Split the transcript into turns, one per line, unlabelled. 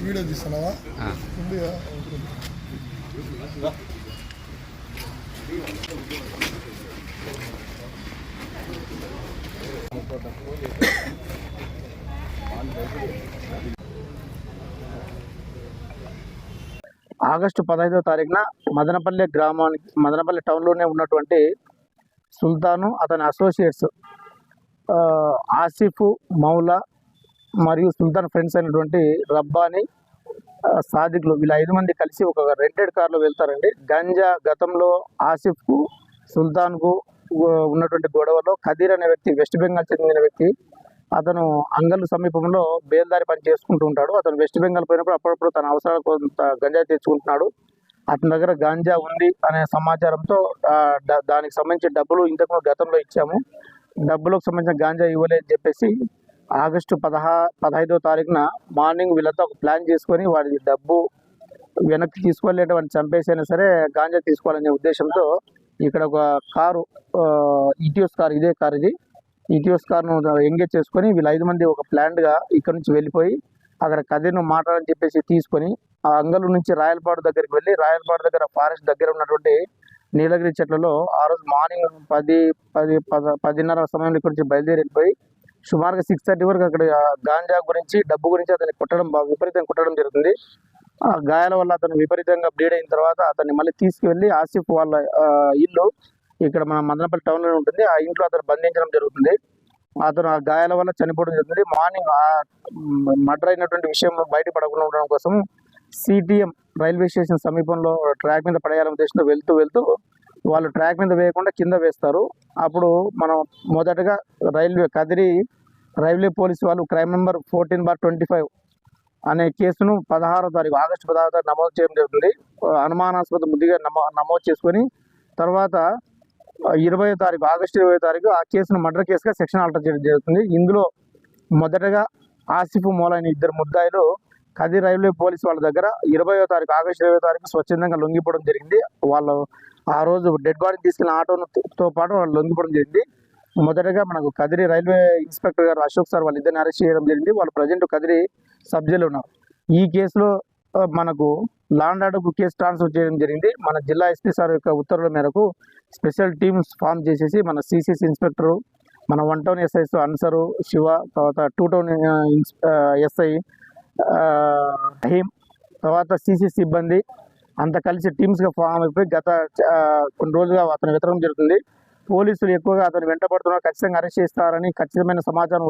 Video తీస్తున్నావా?
August పదహైదో తారీఖున మదనపల్లి గ్రామానికి మదనపల్లి టౌన్లోనే ఉన్నటువంటి సుల్తాను అతని అసోసియేట్స్ ఆ, ఆసిఫ్ మౌలా మరియు సుల్తాన్ ఫ్రెండ్స్ అయినటువంటి రబ్బాని సాదిక్లు వీళ్ళ ఐదు మంది కలిసి ఒక రెంటెడ్ కార్లో వెళ్తారండి. గంజా గతంలో ఆసిఫ్కు సుల్తాన్కు ఉన్నటువంటి గొడవలో ఖదీర్ అనే వ్యక్తి వెస్ట్ బెంగాల్ చెందిన వ్యక్తి అతను అంగల్ సమీపంలో బేల్దారి పని చేసుకుంటూ ఉంటాడు. అతను వెస్ట్ బెంగాల్ పోయినప్పుడు అప్పుడప్పుడు తన అవసరాల కొంత గంజా తెచ్చుకుంటున్నాడు. అతని దగ్గర గాంజా ఉంది అనే సమాచారంతో దానికి సంబంధించిన డబ్బులు ఇంతకు గతంలో ఇచ్చాము. డబ్బులకు సంబంధించిన గాంజా ఇవ్వలేదు చెప్పేసి ఆగస్టు పదహా పదహైదో తారీఖున మార్నింగ్ వీళ్ళంతా ఒక ప్లాన్ చేసుకొని వాడి డబ్బు వెనక్కి తీసుకోలేట వాడిని చంపేసైనా సరే గాంజా తీసుకోవాలనే ఉద్దేశంతో ఇక్కడ ఒక కారు ఈటీఎస్ కార్ ఇదే కార్ ఇది. ఈటీఎస్ కార్ను ఎంగేజ్ చేసుకొని వీళ్ళు ఐదు మంది ఒక ప్లాన్డ్గా ఇక్కడ నుంచి వెళ్ళిపోయి అక్కడ కథను మాట్లాడని చెప్పేసి తీసుకొని ఆ అంగలు నుంచి రాయలపాడు దగ్గరికి వెళ్ళి రాయలపాడు దగ్గర ఫారెస్ట్ దగ్గర ఉన్నటువంటి నీలగిరి చెట్లలో ఆ రోజు మార్నింగ్ పది పది పద పదిన్నర సమయంలో ఇక్కడి నుంచి బయలుదేరి వెళ్ళిపోయి సుమారుగా సిక్స్ థర్టీ వరకు అక్కడ గాంజా గురించి డబ్బు గురించి అతన్ని కొట్టడం విపరీతంగా కొట్టడం జరుగుతుంది. ఆ గాయాల వల్ల అతను విపరీతంగా బ్లీడ్ అయిన తర్వాత అతన్ని మళ్ళీ తీసుకువెళ్ళి ఆసిఫ్ వాళ్ళ ఇల్లు ఇక్కడ మన మదనపల్లి టౌన్లో ఉంటుంది. ఆ ఇంట్లో అతను బంధించడం జరుగుతుంది. అతను ఆ గాయాల వల్ల చనిపోవడం జరుగుతుంది. మార్నింగ్ ఆ మర్డర్ అయినటువంటి విషయం బయటపడకుండా ఉండడం కోసం సిటిఎం రైల్వే స్టేషన్ సమీపంలో ట్రాక్ మీద పడేయాలని ఉద్దేశంతో వెళ్తూ వెళ్తూ వాళ్ళు ట్రాక్ మీద వేయకుండా కింద వేస్తారు. అప్పుడు మనం మొదటగా రైల్వే కదిరి రైల్వే పోలీస్ వాళ్ళు crime number fourteen bar twenty five అనే కేసును పదహారో తారీఖు ఆగస్టు పదహారో తారీఖు నమోదు చేయడం జరుగుతుంది. అనుమానాస్పద ముద్దిగా నమో నమోదు చేసుకొని తర్వాత ఇరవై తారీఖు ఆగస్టు ఇరవై తారీఖు ఆ కేసును మర్డర్ కేసుగా సెక్షన్ ఆల్టర్ చేయడం జరుగుతుంది. ఇందులో మొదటగా ఆసిఫ్ మూలైన ఇద్దరు ముద్దాయిలు కది రైల్వే పోలీస్ వాళ్ళ దగ్గర ఇరవయో తారీఖు ఆగస్టు ఇరవై తారీఖు స్వచ్ఛందంగా లొంగిపోవడం జరిగింది. వాళ్ళు ఆ రోజు డెడ్ బాడీని తీసుకెళ్ళిన ఆటోతో పాటు వాళ్ళు లొంగిపోవడం జరిగింది. మొదటగా మనకు కదిరి రైల్వే ఇన్స్పెక్టర్ గారు అశోక్ సార్ వాళ్ళిద్దరిని అరెస్ట్ చేయడం జరిగింది. వాళ్ళు ప్రజెంట్ కదిరి సబ్జీలు ఉన్నారు. ఈ కేసులో మనకు లాండ్ ఆర్డర్ కేసు ట్రాన్స్ఫర్ చేయడం జరిగింది. మన జిల్లా ఎస్పీ సార్ యొక్క ఉత్తర్వుల మేరకు స్పెషల్ టీమ్స్ ఫామ్ చేసేసి మన సిసిసి ఇన్స్పెక్టరు మన one town SIs Ansar Shiva తర్వాత టూ టౌన్ ఎస్ఐ రహీం తర్వాత సిసి సిబ్బంది అంత కలిసి టీమ్స్గా ఫామ్ అయిపోయి గత కొన్ని రోజులుగా అతను వితరణ జరుగుతుంది. పోలీసులు ఎక్కువగా అతను వెంటబడుతున్నారు ఖచ్చితంగా అరెస్ట్ చేస్తారని ఖచ్చితమైన సమాచారం